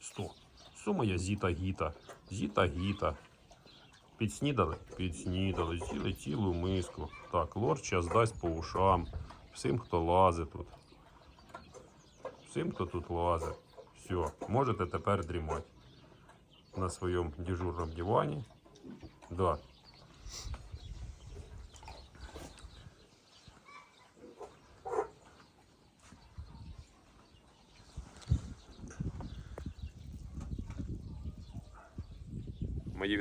100. Що моя зіта гіта? Зіта гіта. Підснідали? Підснідали. З'їли цілу миску. Так, лорд час дасть по ушам. Всім, хто лазить тут. Всім, хто тут лазить. Все, можете тепер дрімати. На своєму дежурному дивані. Да.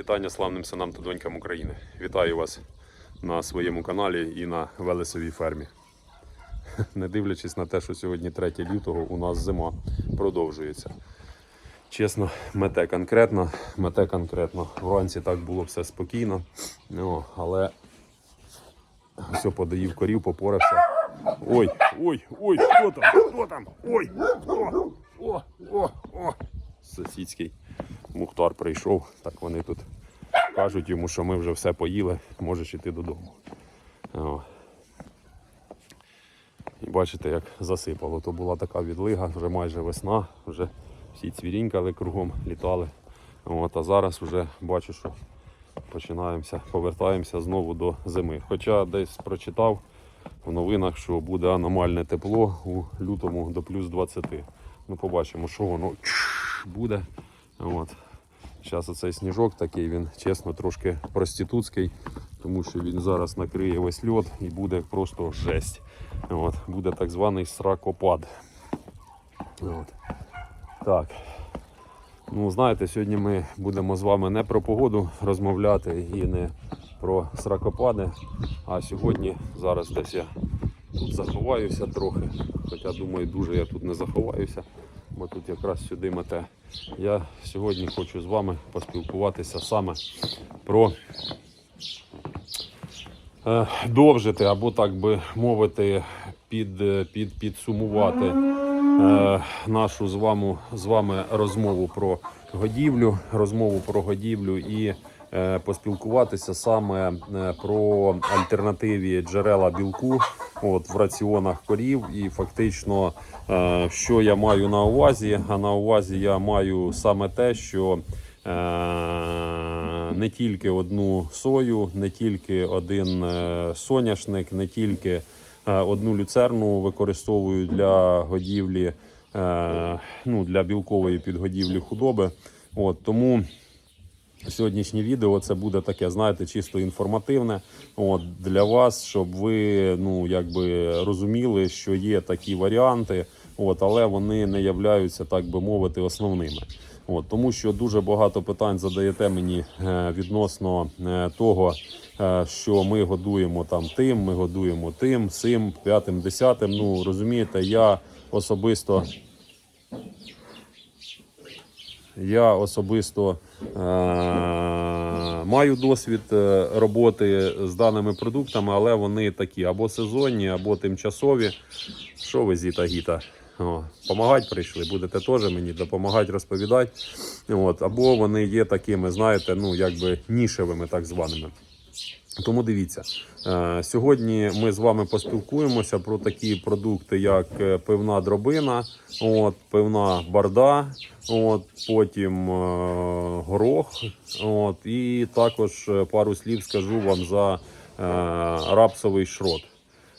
Вітання славним синам та донькам України. Вітаю вас на своєму каналі і на Велесовій фермі. Не дивлячись на те, що сьогодні 3 лютого, у нас зима продовжується. Чесно, мете конкретно, мете конкретно. Вранці так було все спокійно. Ну, але все подоїв корів, попорався. Ой, ой, ой, хто там? Хто там? Ой, хто? О, о, о. Сусідський Мухтар прийшов, так вони тут кажуть йому, що ми вже все поїли, можеш іти додому. О. І бачите, як засипало. То була така відлига, вже майже весна, вже всі цвірінькали кругом, літали. От, а зараз вже бачу, що починаємося, повертаємося знову до зими. Хоча десь прочитав в новинах, що буде аномальне тепло у лютому до плюс 20. Ну, побачимо, що воно буде. От. Зараз оцей сніжок такий, він чесно трошки проститутський, тому що він зараз накриє весь льод і буде просто жесть. От. Буде так званий сракопад. От. Так. Ну, знаєте, сьогодні ми будемо з вами не про погоду розмовляти і не про сракопади. А сьогодні зараз десь я тут заховаюся трохи. Хоча думаю, дуже я тут не заховаюся, бо тут якраз сюди мете. Я сьогодні хочу з вами поспілкуватися саме про е, довжити або так би мовити, під, під, підсумувати е, нашу з вами, з вами розмову про годівлю, розмову про годівлю і е, поспілкуватися саме е, про альтернативі джерела білку от, в раціонах корів. І фактично, е, що я маю на увазі? А на увазі я маю саме те, що е, не тільки одну сою, не тільки один е, соняшник, не тільки одну люцерну використовую для годівлі, ну, для білкової підгодівлі худоби. От, тому Сьогоднішнє відео це буде таке, знаєте, чисто інформативне от, для вас, щоб ви ну, якби розуміли, що є такі варіанти, от, але вони не являються, так би мовити, основними. От, тому що дуже багато питань задаєте мені е, відносно е, того, е, що ми годуємо там тим, ми годуємо тим, сим, п'ятим, десятим. Ну розумієте, я особисто я особисто е, маю досвід е, роботи з даними продуктами, але вони такі або сезонні, або тимчасові. Що ви зіта гіта? Помагати прийшли, будете теж мені допомагати розповідати. От, або вони є такими, знаєте, ну якби нішевими, так званими. Тому дивіться, е, сьогодні ми з вами поспілкуємося про такі продукти, як е, пивна дробина, от, пивна барда, от, потім е, горох. От, і також пару слів скажу вам за рапсовий шрот.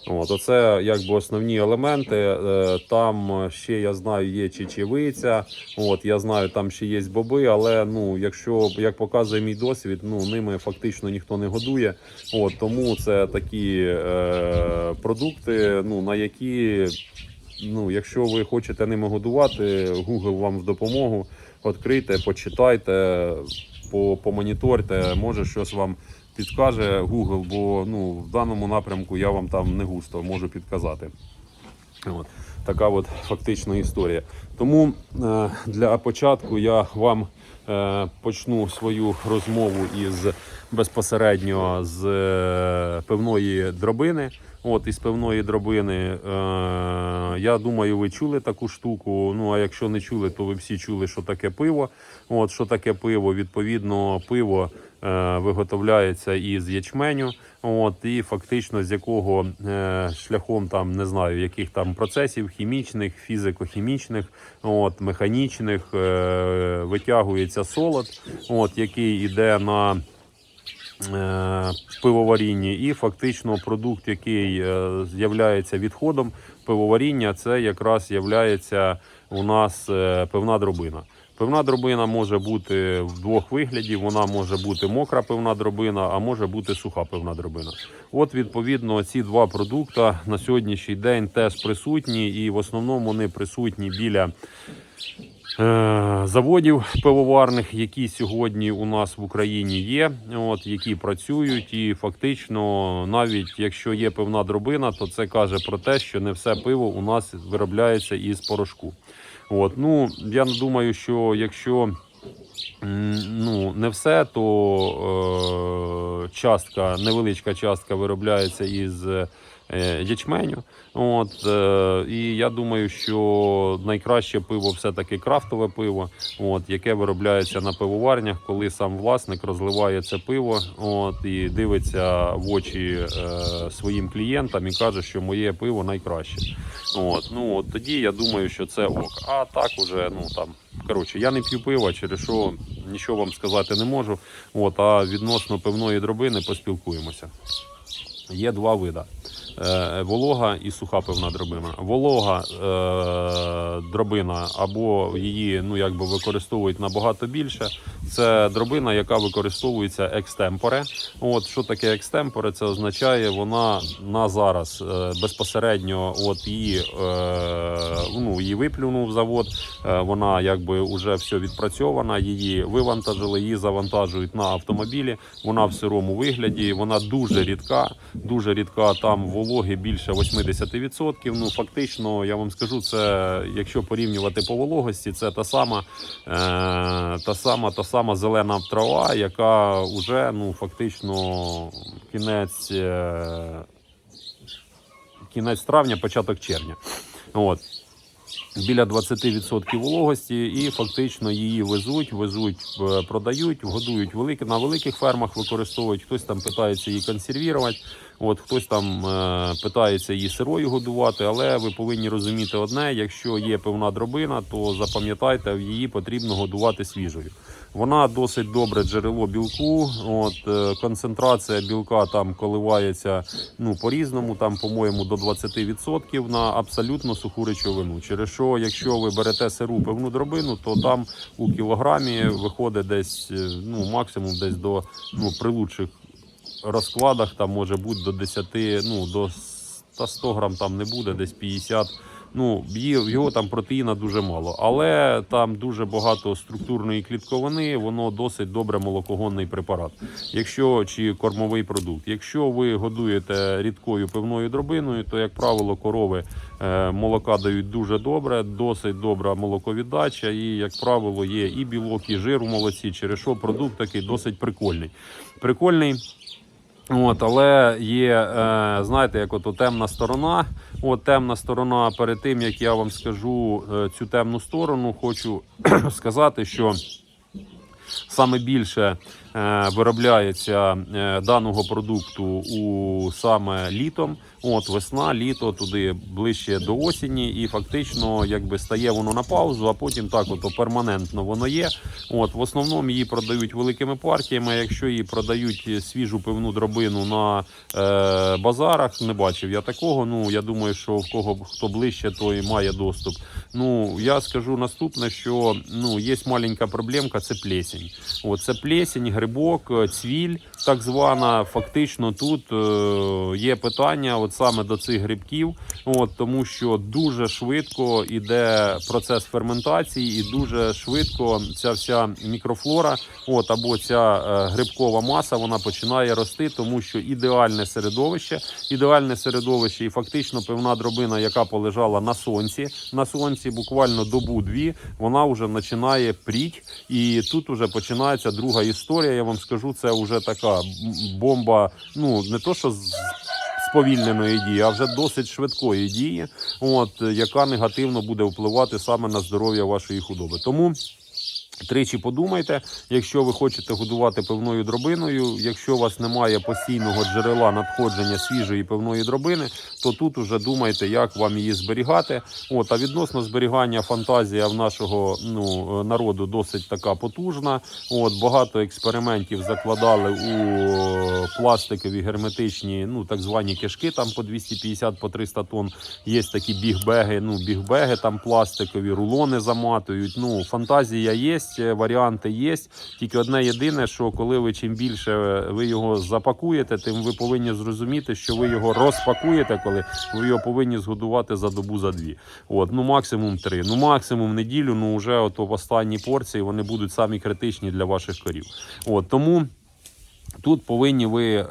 От, оце якби основні елементи. Е, Там ще я знаю, є чечевиця. От я знаю, там ще є боби, але ну, якщо як показує мій досвід, ну ними фактично ніхто не годує. От тому це такі е, продукти, ну на які, ну, якщо ви хочете ними годувати, Google вам в допомогу. Відкрийте, почитайте, помоніторте, може щось вам підкаже Google, бо ну, в даному напрямку я вам там не густо можу підказати. От. Така от фактично історія. Тому е, для початку я вам е, почну свою розмову із безпосередньо з е, пивної дробини. От із пивної дробини. Е, я думаю, ви чули таку штуку. Ну а якщо не чули, то ви всі чули, що таке пиво. От що таке пиво? Відповідно, пиво виготовляється із ячменю. От і фактично з якого е, шляхом там не знаю, яких там процесів хімічних, фізико-хімічних, от механічних е, витягується солод, от який йде на е, пивоварінні, і фактично продукт, який е, з'являється відходом пивоваріння, це якраз являється у нас е, пивна дробина. Пивна дробина може бути в двох виглядів. Вона може бути мокра пивна дробина, а може бути суха пивна дробина. От, відповідно, ці два продукти на сьогоднішній день теж присутні, і в основному вони присутні біля е, заводів пивоварних, які сьогодні у нас в Україні є, от які працюють, і фактично, навіть якщо є пивна дробина, то це каже про те, що не все пиво у нас виробляється із порошку. От, ну я думаю, що якщо ну, не все, то е, частка, невеличка частка виробляється із ячменю. От, е, і я думаю, що найкраще пиво все-таки крафтове пиво, от, яке виробляється на пивоварнях, коли сам власник розливає це пиво от, і дивиться в очі е, своїм клієнтам і каже, що моє пиво найкраще. От, ну, от тоді я думаю, що це ок. А так уже, ну там. Коротше, я не п'ю пива, через що нічого вам сказати не можу. От, а відносно пивної дробини поспілкуємося. Є два вида: е, волога і суха пивна дробина. Волога е, дробина або її ну, якби використовують набагато більше. Це дробина, яка використовується екстемпоре. От що таке екстемпоре? Це означає, вона на зараз е, безпосередньо от її, е, ну, її виплюнув завод. Е, вона якби вже все відпрацьована. Її вивантажили, її завантажують на автомобілі. Вона в сирому вигляді. Вона дуже рідка, дуже рідка. Там вологи більше 80%. Ну фактично, я вам скажу, це якщо порівнювати по вологості, це та сама, е, та сама, та сама зелена трава, яка вже ну фактично кінець. Е, Кінець травня, початок червня. От біля 20% вологості, і фактично її везуть, везуть, е, продають, годують великі на великих фермах, використовують. Хтось там питається її консервувати, от хтось там е, питається її сирою годувати. Але ви повинні розуміти одне: якщо є певна дробина, то запам'ятайте, її потрібно годувати свіжою. Вона досить добре джерело білку. От е, концентрація білка там коливається ну по-різному, там, по-моєму, до 20% на абсолютно суху речовину. Через що, якщо ви берете сиру пивну дробину, то там у кілограмі виходить десь е, ну максимум десь до ну при лучших розкладах там може бути до 10, ну до 100, 100 грам там не буде, десь 50 Ну, його там протеїна дуже мало, але там дуже багато структурної клітковини, воно досить добре молокогонний препарат. Якщо чи кормовий продукт. Якщо ви годуєте рідкою пивною дробиною, то як правило корови е, молока дають дуже добре, досить добра молоковіддача, і як правило є і білок, і жир у молоці, через що продукт такий досить прикольний. Прикольний. От, але є, е, знаєте, як от темна сторона. От темна сторона. Перед тим як я вам скажу е, цю темну сторону, хочу сказати, що саме більше виробляється е, даного продукту у саме літом. От весна, літо, туди ближче до осені, і фактично якби стає воно на паузу, а потім так ото перманентно воно є. От в основному її продають великими партіями. Якщо її продають свіжу пивну дробину на е, базарах, не бачив я такого. Ну я думаю, що в кого хто ближче, той має доступ. Ну я скажу наступне, що ну є маленька проблемка, це плесень. От це плесень, грибок, е, цвіль, так звана. Фактично тут е, є питання. От саме до цих грибків, от, тому що дуже швидко йде процес ферментації, і дуже швидко ця вся мікрофлора, от або ця е, грибкова маса, вона починає рости, тому що ідеальне середовище, ідеальне середовище, і фактично певна дробина, яка полежала на сонці, на сонці буквально добу-дві, вона вже починає пріть, і тут вже починається друга історія. Я вам скажу, це вже така бомба. Ну не то, що з сповільненої дії, а вже досить швидкої дії, от яка негативно буде впливати саме на здоров'я вашої худоби. Тому. Тричі подумайте, якщо ви хочете годувати певною дробиною, якщо у вас немає постійного джерела надходження свіжої певної дробини, то тут уже думайте, як вам її зберігати. От а відносно зберігання фантазія в нашого ну е, народу досить така потужна. От багато експериментів закладали у е, пластикові герметичні, ну так звані кишки, там по 250 по 300 тонн. Є такі бігбеги, ну бігбеги там пластикові, рулони заматують. Ну фантазія є, варіанти є. Тільки одне єдине, що коли ви чим більше ви його запакуєте, тим ви повинні зрозуміти, що ви його розпакуєте, коли ви його повинні згодувати за добу за дві. От, ну максимум три. Ну максимум неділю. Ну вже от в останні порції вони будуть самі критичні для ваших корів. От тому. Тут повинні ви е,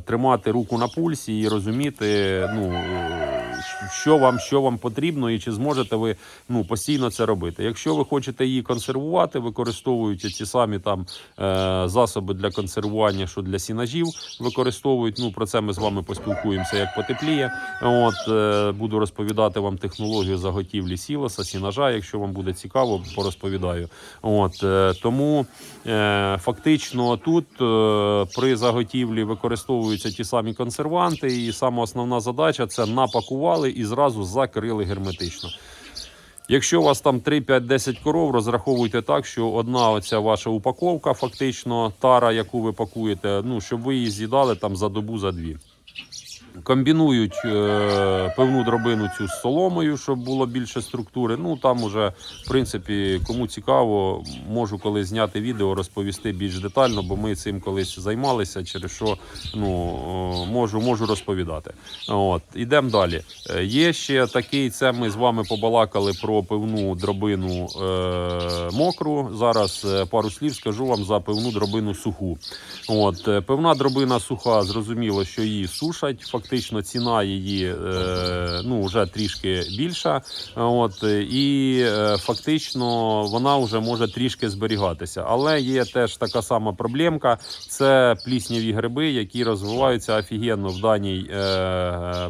тримати руку на пульсі і розуміти, ну е, що вам, що вам потрібно, і чи зможете ви ну постійно це робити. Якщо ви хочете її консервувати, використовуючи ті самі там е, засоби для консервування, що для сінажів використовують. Ну про це ми з вами поспілкуємося як потепліє. От е, буду розповідати вам технологію заготівлі сілоса, сінажа. Якщо вам буде цікаво, порозповідаю. От е, тому е, фактично тут е, при заготівлі використовуються ті самі консерванти, і саме основна задача це напакували і зразу закрили герметично. Якщо у вас там 3, 5, 10 коров, розраховуйте так, що одна оця ваша упаковка, фактично тара, яку ви пакуєте, ну щоб ви її з'їдали там за добу, за дві. Комбінують е, певну дробину цю з соломою, щоб було більше структури. Ну там уже, в принципі, кому цікаво, можу колись зняти відео, розповісти більш детально, бо ми цим колись займалися, через що ну, е, можу, можу розповідати. От, ідемо далі. Е, Є ще такий, це ми з вами побалакали про певну дробину е, мокру. Зараз е, пару слів скажу вам за певну дробину суху. От, певна дробина суха, зрозуміло, що її сушать. Ціна її е, ну, вже трішки більша. От, е, і е, фактично вона вже може трішки зберігатися. Але є теж така сама проблемка: це плісняві гриби, які розвиваються офігенно в даній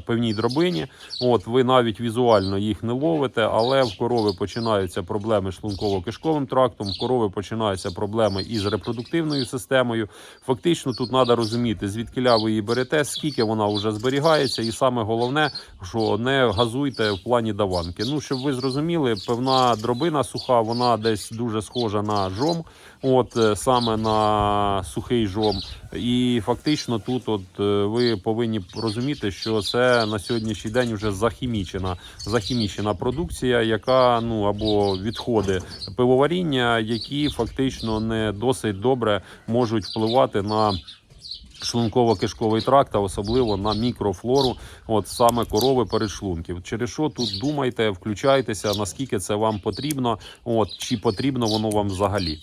певній дробині. От, ви навіть візуально їх не ловите, але в корови починаються проблеми шлунково-кишковим трактом, в корови починаються проблеми із репродуктивною системою. Фактично, тут треба розуміти, звідки ви її берете, скільки вона вже зберігається, і саме головне, що не газуйте в плані даванки. Ну, щоб ви зрозуміли, певна дробина суха, вона десь дуже схожа на жом, от е, саме на сухий жом. І фактично тут, от е, ви повинні розуміти, що це на сьогоднішній день вже захімічена, захімічена продукція, яка ну або відходи пивоваріння, які фактично не досить добре можуть впливати на. Шлунково-кишковий тракт, а особливо на мікрофлору, от саме корови передшлунків. Через що тут думайте, включайтеся, наскільки це вам потрібно, от чи потрібно воно вам взагалі.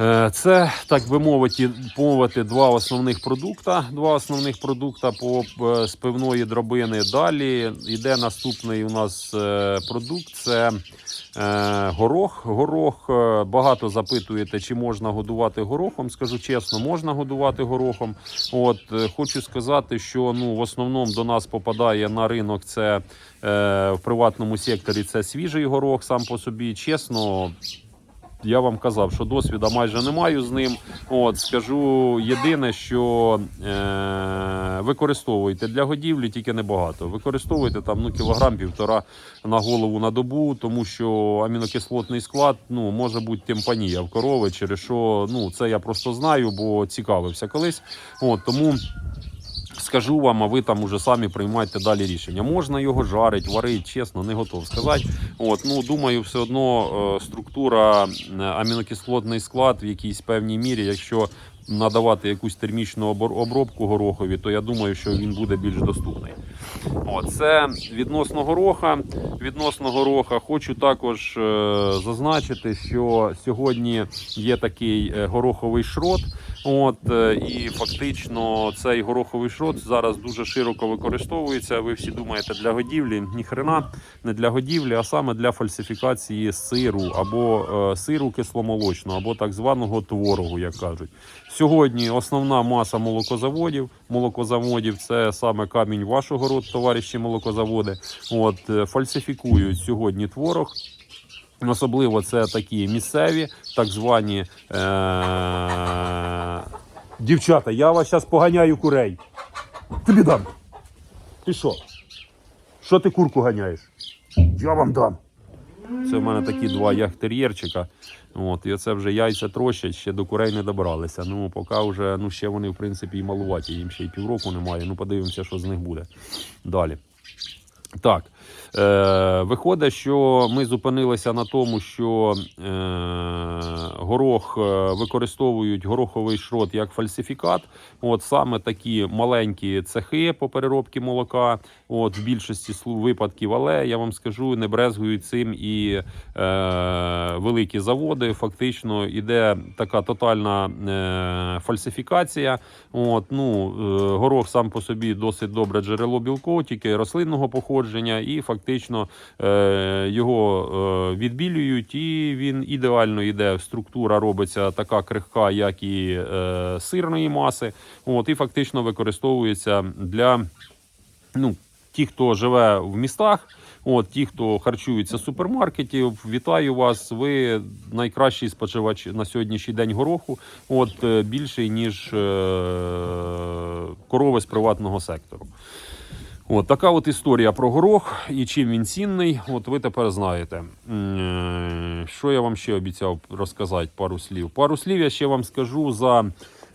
Е, Це так би мовити, мовити, два основних продукта. Два основних продукта по е, з пивної дробини. Далі йде наступний у нас е, продукт. Це горох. Горох багато запитуєте, чи можна годувати горохом. Скажу чесно, можна годувати горохом. От хочу сказати, що ну в основному до нас попадає на ринок це в приватному секторі. Це свіжий горох сам по собі. Чесно, я вам казав, що досвіду майже не маю з ним. От скажу єдине, що е, використовуйте для годівлі тільки небагато. Використовуйте там ну кілограм півтора на голову на добу, тому що амінокислотний склад ну може бути темпанія в корови, через що ну це я просто знаю, бо цікавився колись. От тому. Скажу вам, а ви там уже самі приймайте далі рішення. Можна його жарити, варити, чесно, не готов сказати. От, ну думаю, все одно е, структура амінокислотний склад в якійсь певній мірі, якщо надавати якусь термічну обробку горохові, то я думаю, що він буде більш доступний. Це відносно гороха. Відносно гороха хочу також е, зазначити, що сьогодні є такий е, гороховий шрот. От е, і фактично цей гороховий шрот зараз дуже широко використовується. Ви всі думаєте для годівлі? Ніхрена не для годівлі, а саме для фальсифікації сиру або сиру кисломолочного, або так званого творогу, як кажуть. Сьогодні основна маса молокозаводів. Молокозаводів це саме камінь вашого роду, товариші молокозаводи. От е, фальсифікують сьогодні творог. Особливо це такі місцеві, так звані. Е- Дівчата, я вас зараз поганяю курей. Тобі дам. Ти що? Що ти курку ганяєш? Я вам дам. Це в мене такі два яхтер'єрчика. От, і оце вже яйця трощать, ще до курей не добралися. Ну, поки вже, ну, ще вони, в принципі, і малуваті, їм ще й півроку немає. Ну, подивимося, що з них буде. Далі. Так, е, виходить, що ми зупинилися на тому, що е, горох е, використовують гороховий шрот як фальсифікат. От саме такі маленькі цехи по переробці молока. От в більшості випадків, але я вам скажу, не брезгують цим і е, великі заводи. Фактично іде така тотальна е, фальсифікація. От, ну, е, горох сам по собі досить добре джерело білку, тільки рослинного походження, і фактично е, його е, відбілюють, і він ідеально йде. Структура робиться така крихка, як і е, сирної маси. От, і фактично використовується для ну, ті, хто живе в містах. От ті, хто харчується з супермаркетів, вітаю вас. Ви найкращий споживач на сьогоднішній день гороху. От е, більший ніж е, корови з приватного сектору. От така от історія про горох і чим він цінний. От ви тепер знаєте. Е, Що я вам ще обіцяв розказати? Пару слів. Пару слів я ще вам скажу за.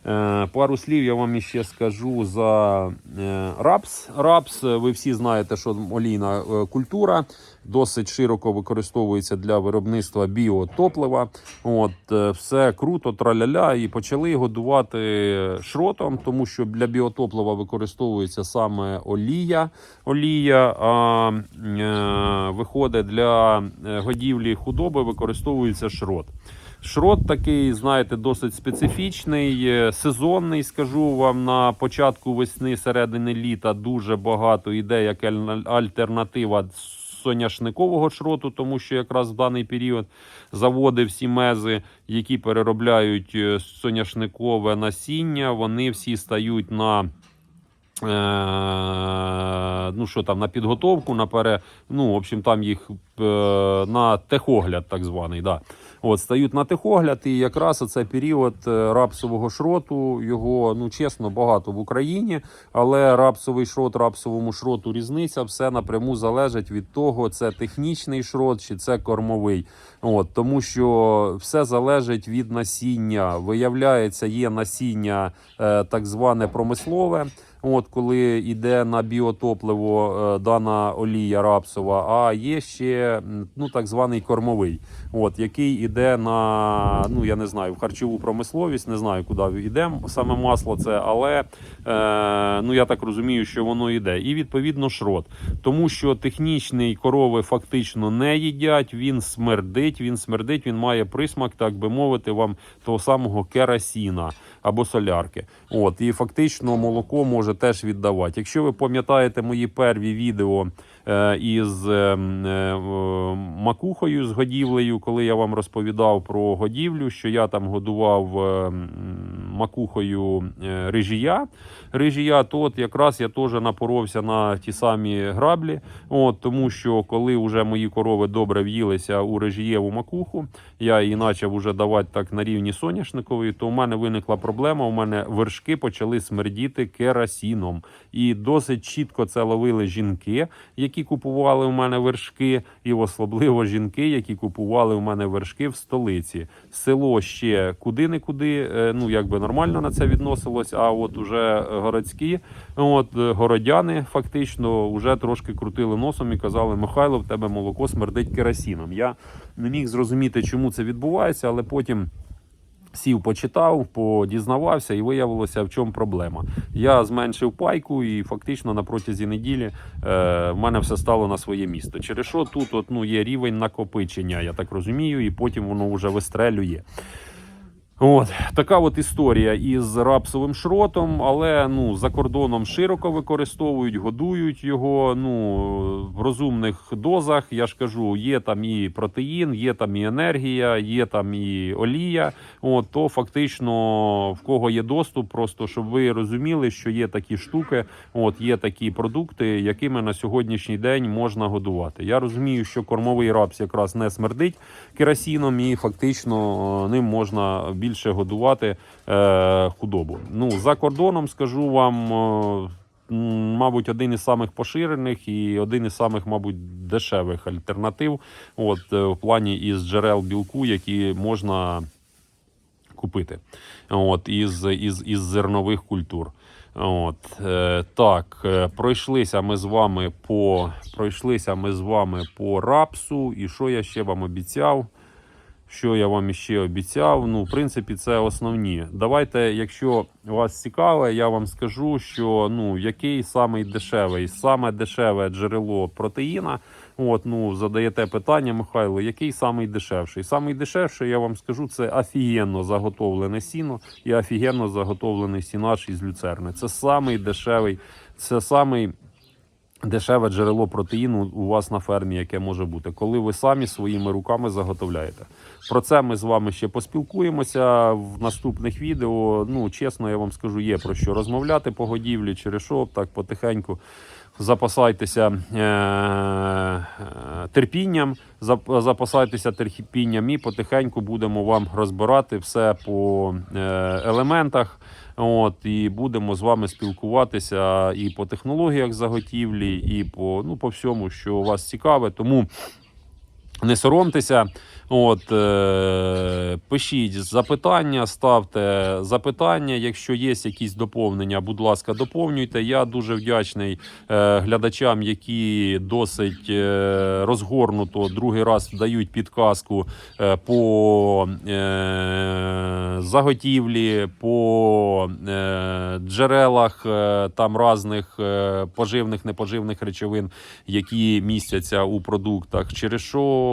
Е, Пару слів я вам ще скажу за е, рапс. Рапс, е, ви всі знаєте, що олійна культура досить широко використовується для виробництва біотоплива. От все круто, траляля, і почали годувати шротом, тому що для біотоплива використовується саме олія. Олія, а е, виходить для годівлі худоби використовується шрот. Шрот такий, знаєте, досить специфічний, е, сезонний. Скажу вам на початку весни, середини літа дуже багато іде як аль- альтернатива соняшникового шроту, тому що якраз в даний період заводи всі мези, які переробляють е, соняшникове насіння, вони всі стають на. Е, ну що там на підготовку, на пере, ну, в общем, там їх на техогляд, так званий. Да. От, стають на техогляд, і якраз оце період е, рапсового шроту, його, ну чесно, багато в Україні, але рапсовий шрот, рапсовому шроту різниця, все напряму залежить від того, це технічний шрот чи це кормовий. От, тому що все залежить від насіння. Виявляється, є насіння е, так зване промислове. От коли йде на біотопливо е, дана олія рапсова, а є ще ну так званий кормовий, от який іде на ну я не знаю в харчову промисловість, не знаю куди йде саме масло це, але е, ну я так розумію, що воно йде. І відповідно шрот, тому що технічний корови фактично не їдять. Він смердить, він смердить, він має присмак, так би мовити, вам того самого керосіна або солярки. От і фактично молоко може теж віддавати. Якщо ви пам'ятаєте мої перві відео із е, м, е, в- макухою з годівлею, коли я вам розповідав про годівлю, що я там годував е, макухою е, рижія. Рижія, то от якраз я теж напоровся на ті самі граблі. От, тому що коли вже мої корови добре в'їлися у режієву макуху, я її почав уже давати так на рівні соняшникової, то у мене виникла проблема. У мене вершки почали смердіти керосіном. І досить чітко це ловили жінки, які купували у мене вершки, і особливо жінки, які купували у мене вершки в столиці. Село ще куди не куди, ну якби нормально на це відносилось. А от уже городські, от е, городяни фактично вже трошки крутили носом і казали: Михайло, в тебе молоко смердить керосіном. Я не міг зрозуміти, чому це відбувається, але потім. Сів, почитав, подізнавався і виявилося, в чому проблема. Я зменшив пайку, і фактично на протязі неділі е, в мене все стало на своє місто. Через що тут от, ну, є рівень накопичення, я так розумію, і потім воно вже вистрелює. От така от історія із рапсовим шротом, але ну за кордоном широко використовують, годують його. Ну в розумних дозах. Я ж кажу, є там і протеїн, є там і енергія, є там і олія. От то фактично в кого є доступ, просто щоб ви розуміли, що є такі штуки, от є такі продукти, якими на сьогоднішній день можна годувати. Я розумію, що кормовий рапс якраз не смердить керосином, і фактично е, ним можна більше годувати е, худобу. Ну за кордоном скажу вам. е, Мабуть, один із самих поширених і один із самих, мабуть, дешевих альтернатив, от е, в плані із джерел білку, які можна купити. От, із, із, із зернових культур. От, так, пройшлися ми з вами по пройшлися ми з вами по рапсу. І що я ще вам обіцяв? Що я вам ще обіцяв? Ну, в принципі, це основні. Давайте, якщо вас цікаве, я вам скажу, що ну який самий дешевий, саме дешеве джерело протеїна. От, ну, задаєте питання, Михайло, який самий дешевший? Самий дешевший, я вам скажу, це офігенно заготовлене сіно і офігенно заготовлений сінаш із люцерни. Це самий дешевий, це самий дешеве джерело протеїну у вас на фермі, яке може бути, коли ви самі своїми руками заготовляєте. Про це ми з вами ще поспілкуємося в наступних відео. Ну, чесно, я вам скажу, є про що розмовляти по годівлі, через що так потихеньку. Запасайтеся е- е- терпінням, запасайтеся терпінням і потихеньку будемо вам розбирати все по е- елементах. От і будемо з вами спілкуватися і по технологіях заготівлі, і по ну по всьому, що вас цікаве. Тому не соромтеся. От, е, пишіть запитання, ставте запитання. Якщо є якісь доповнення, будь ласка, доповнюйте. Я дуже вдячний е, глядачам, які досить е, розгорнуто другий раз дають підказку е, по е, заготівлі, по е, джерелах е, там різних е, поживних, непоживних речовин, які містяться у продуктах. Через що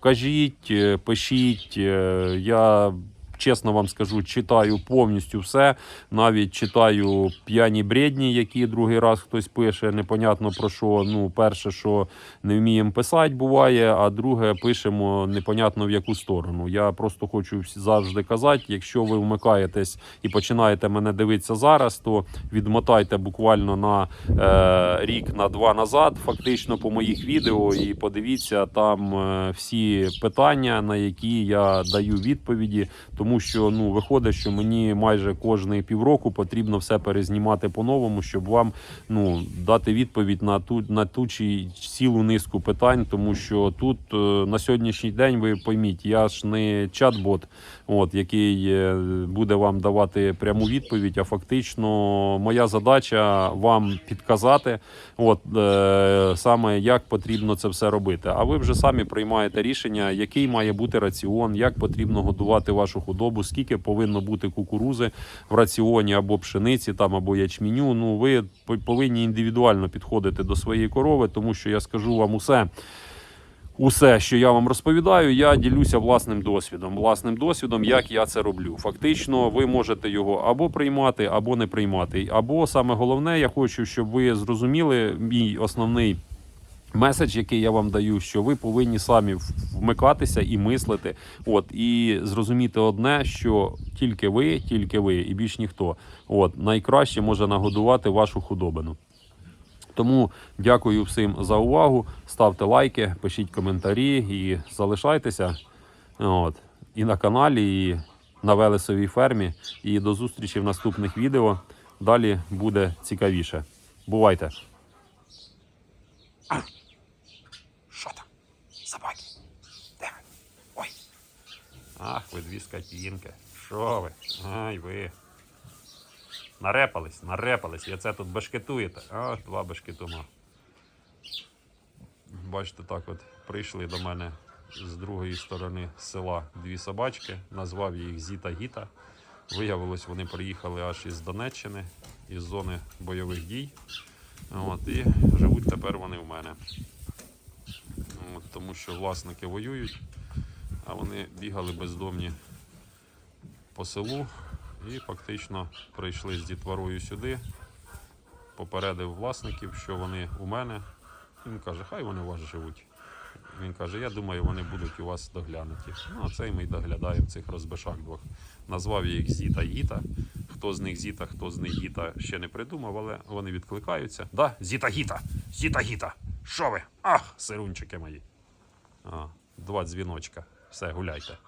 кажіть, е, пишіть. е, Я чесно вам скажу, читаю повністю все. Навіть читаю п'яні бредні, які другий раз хтось пише, непонятно про що. Ну, перше, що не вміємо писати, буває, а друге пишемо непонятно в яку сторону. Я просто хочу завжди казати, якщо ви вмикаєтесь і починаєте мене дивитися зараз, то відмотайте буквально на е, рік, на два назад, фактично по моїх відео, і подивіться там е, всі питання, на які я даю відповіді. Тому що ну виходить, що мені майже кожні півроку потрібно все перезнімати по-новому, щоб вам ну дати відповідь на ту на ту чи цілу низку питань. Тому що тут е, на сьогоднішній день ви пойміть, я ж не чат-бот, от який е, буде вам давати пряму відповідь. А фактично, моя задача вам підказати, от е, саме як потрібно це все робити. А ви вже самі приймаєте рішення, який має бути раціон, як потрібно годувати вашу худобу, скільки повинно бути кукурузи в раціоні або пшениці, там або ячменю. Ну ви повинні індивідуально підходити до своєї корови, тому що я скажу вам усе. Усе, що я вам розповідаю, я ділюся власним досвідом. Власним досвідом, як я це роблю. Фактично, ви можете його або приймати, або не приймати. Або саме головне, я хочу, щоб ви зрозуміли мій основний меседж, який я вам даю, що ви повинні самі вмикатися і мислити. От і зрозуміти одне, що тільки ви, тільки ви, і більш ніхто. От найкраще може нагодувати вашу худобину. Тому дякую всім за увагу. Ставте лайки, пишіть коментарі і залишайтеся. От, і на каналі, і на Велесовій фермі. І до зустрічі в наступних відео. Далі буде цікавіше. Бувайте! Що там? Собаки? Де? Ой. Ах, ви дві скотінки. Що ви? Ай ви. Нарепались, нарепались. І оце тут бешкетуєте. Ах, два бешкетума. Бачите, так от прийшли до мене з другої сторони села дві собачки, назвав їх Зіта Гіта. Виявилось, вони приїхали аж із Донеччини, із зони бойових дій. От, і живуть тепер вони в мене. От, тому що власники воюють, а вони бігали бездомні по селу і фактично прийшли з дітворою сюди. Попередив власників, що вони у мене. Він каже, хай вони у вас живуть. Він каже, я думаю, вони будуть у вас доглянуті. Ну, а цей ми й доглядаємо цих розбишак двох. Назвав їх Зіта і Гіта. Хто з них Зіта, хто з них Гіта, ще не придумав, але вони відкликаються. Да? Зіта Гіта! Зіта Гіта! Що ви? Ах, сирунчики мої. А, два дзвіночка. Все, гуляйте.